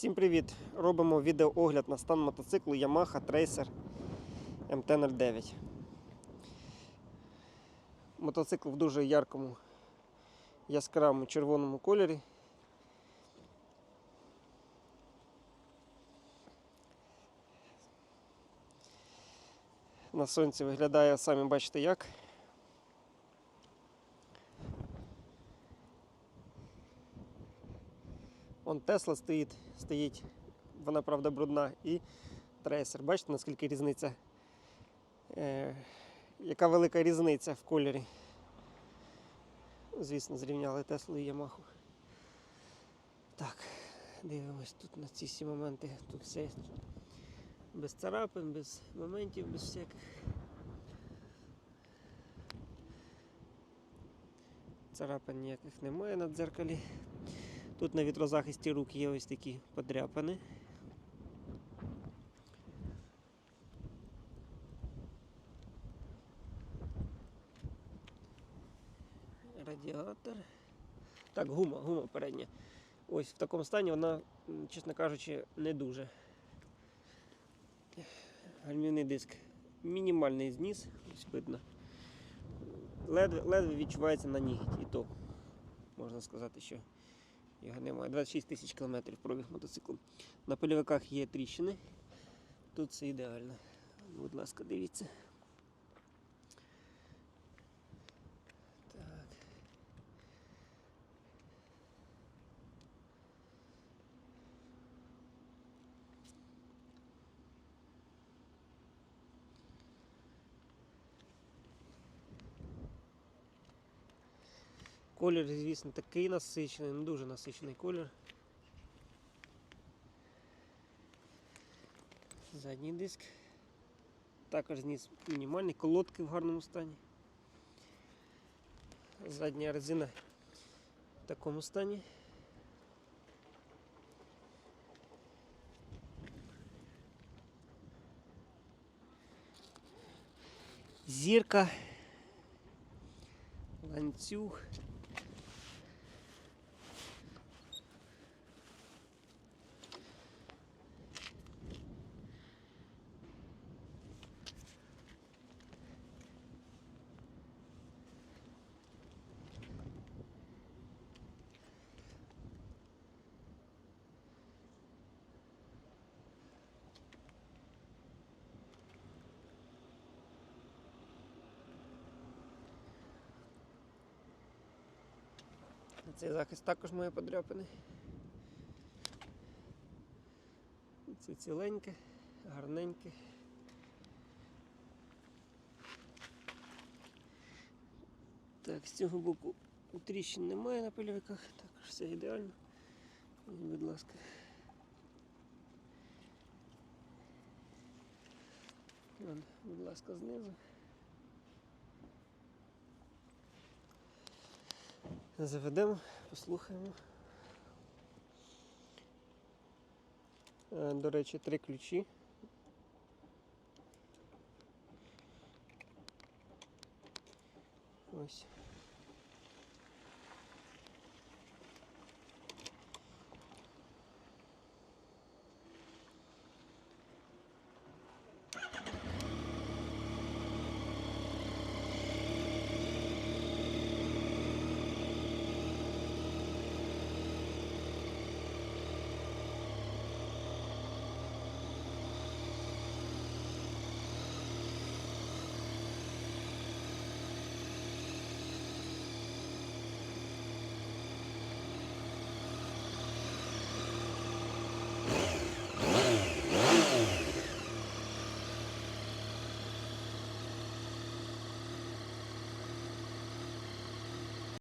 Всім привіт! Робимо відеоогляд на стан мотоциклу Yamaha Tracer MT-09. Мотоцикл в дуже яркому, яскравому червоному кольорі. На сонці виглядає, самі бачите як. Он Тесла стоїть, стоїть, вона правда брудна, і трейсер. Бачите, наскільки різниця? Е, яка велика різниця в кольорі. Звісно, зрівняли Теслу і Ямаху. Так, дивимось тут на ці всі моменти. Тут все без царапин, без моментів, без всяких. Царапин ніяких немає на дзеркалі. Тут на вітрозахисті рук є ось такі подряпини. Радіатор. Так, гума, гума передня. Ось в такому стані вона, чесно кажучи, не дуже. Гальмівний диск. Мінімальний зніс, ось видно. Ледве, ледве відчувається на нігті, і то можна сказати, що його немає. 26 тисяч кілометрів пробіг мотоциклу. На польовиках є тріщини. Тут все ідеально. Будь ласка, дивіться. Колір, звісно, такий насичений, ну дуже насичений колір. Задній диск. Також зніс мінімальний, колодки в гарному стані. Задня резина в такому стані. Зірка, ланцюг. Цей захист також має подряпини. Це ціленьке, гарненьке. Так, з цього боку тріщин немає на пильовиках, також все ідеально. Будь ласка. Будь ласка, знизу. Заведемо, послухаємо. Е, До речі, три ключі. Ось.